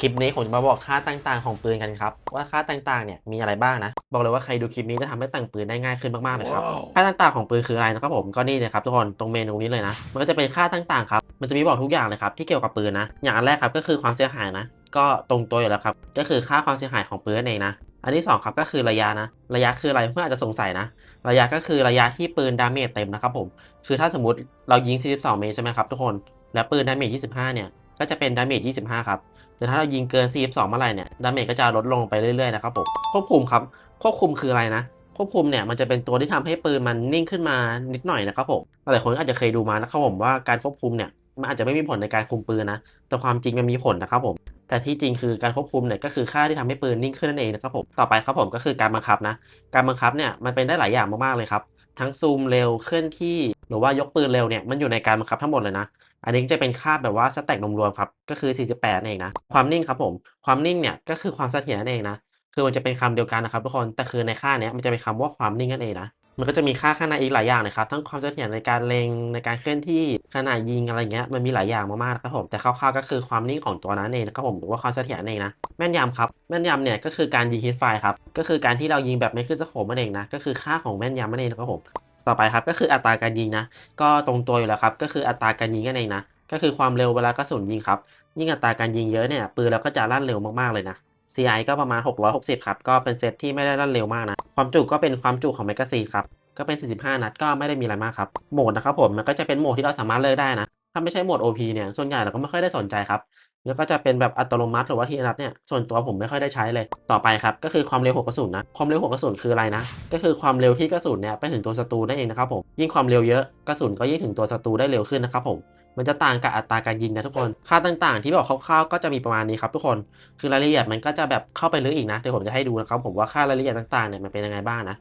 คลิปนี้ผมจะมาบอกค่าต่างๆ ของปืนกันครับ ว่าค่าต่างๆเนี่ยมีอะไรบ้างนะ บอกเลยว่าใครดูคลิปนี้จะทำให้แต่งปืนได้ง่ายขึ้นมากๆเลยครับ ค่าต่างๆของปืนคืออะไรนะครับผมก็นี่เลยครับทุกคนตรงเมนูนี้เลยนะ มันก็จะเป็นค่าต่างๆครับมันจะมีบอกทุกอย่างเลยครับที่เกี่ยวกับปืนนะ อย่างอันแรกครับก็คือความเสียหายนะ ก็ตรงตัวอยู่แล้วครับก็คือค่าความเสียหายของปืนนั่นเองนะ อันที่สองครับก็คือระยะนะ ระยะคืออะไรเพื่อนอาจจะสงสัยนะ ระยะก็คือระยะที่ปืนดาเมจเต็มนะครับผมคือถ้าสมมติเรายิง 42 เมตรใช่ไหมครับทุกคนแล้วปืนดาเมจ 25 เนี่ย ก็จะเป็นดาเมจ 25 ครับ แต่ถ้าเรายิงเกิน 42 เมื่อไหร่เนี่ย ดาเมจก็จะลดลงไปเรื่อยๆนะครับผม ควบคุมครับ ควบคุมคืออะไรนะ ควบคุมเนี่ยมันจะเป็นตัวที่ทำให้ปืนมันนิ่งขึ้นมานิดหน่อยนะครับผม หลายคนอาจจะเคยดูมานะครับผมว่าการควบคุมเนี่ยมันอาจจะไม่มีผลในการคุมปืนนะ แต่ความจริงมันมีผลนะครับผม แต่ที่จริงคือการควบคุมเนี่ยก็คือค่าที่ทำให้ปืนนิ่งขึ้นนั่นเองนะครับผม ต่อไปครับผมก็คือการบังคับนะ การบังคับเนี่ยมันเป็นได้หลายอย่างมากๆเลยครับ ทั้งซูมเร็วเคลื่อนที่หรือว่ายกปืนเร็วเนี่ยมันอยู่ในการบังคับทั้งหมดเลยนะ อันนี้จะเป็นค่าแบบว่าสแต็กรวมๆครับก็คือ 48นั่นเองนะความนิ่งครับผมความนิ่งเนี่ยก็คือความเสถียรนั่นเองนะคือมันจะเป็นคำเดียวกันนะครับทุกคนแต่คือในค่าเนี้ยมันจะเป็นคำว่าความนิ่งนั่นเองนะ มันก็จะมีค่าข้างในอีกหลายอย่างเลยครับ ทั้งความเสถียรในการเล็งในการเคลื่อนที่ขนาดยิงอะไรเงี้ยมันมีหลายอย่างมากๆนะครับผมแต่คร่าวๆก็คือความนิ่งของตัวนั้นเองนะครับผมหรือว่าความเสถียรนั่นเองนะแม่นยำครับแม่นยำเนี่ยก็คือการยิงฮิตไฟร์ครับก็คือการที่เรายิงแบบไม่ขึ้นสโคปนั่นเองนะก็คือค่าของแม่นยำนั่นเองนะครับผมต่อไปครับก็คืออัตราการยิงนะก็ตรงตัวอยู่แล้วครับก็คืออัตราการยิงนั่นเองนะก็คือความเร็วเวลากระสุนยิงครับยิ่งอัตราการยิงเยอะเนี่ยปืนเราก็จะลั่นเร็วมากๆเลยนะ CI ก็ประมาณ 660 ครับ ก็เป็นเซตที่ไม่ได้ลั่นเร็วมากนะ ความจุก็เป็นความจุของแมกกาซีนครับ ก็เป็น 45 นัดก็ไม่ได้มีอะไรมากครับ โหมดนะครับผม มันก็จะเป็นโหมดที่เราสามารถเลือกได้นะ ถ้าไม่ใช่โหมด OP เนี่ย ส่วนใหญ่เราก็ไม่ค่อยได้สนใจครับ แล้วก็จะเป็นแบบอัตโนมัติหรือว่าทีนัดเนี่ยส่วนตัวผมไม่ค่อยได้ใช้เลยต่อไปครับก็คือความเร็วหัวกระสุนนะความเร็วหัวกระสุนคืออะไรนะ ก็คือความเร็วที่กระสุนเนี่ยไปถึงตัวศัตรูนั่นเองนะครับผมยิ่งความเร็วเยอะกระสุนก็ยิ่งถึงตัวศัตรูได้เร็วขึ้นนะครับผมมันจะต่างกับอัตราการยิงนะทุกคน ค่าต่างๆ ที่บอกคร่าวๆ ก็จะมีประมาณนี้ครับทุกคน คือรายละเอียดมันก็จะแบบเข้าไปลึกอีกนะ เดี๋ยวผมจะให้ดูนะครับผมว่าค่ารายละเอียดต่างๆเนี่ยมันเป็นยังไงบ้างนะ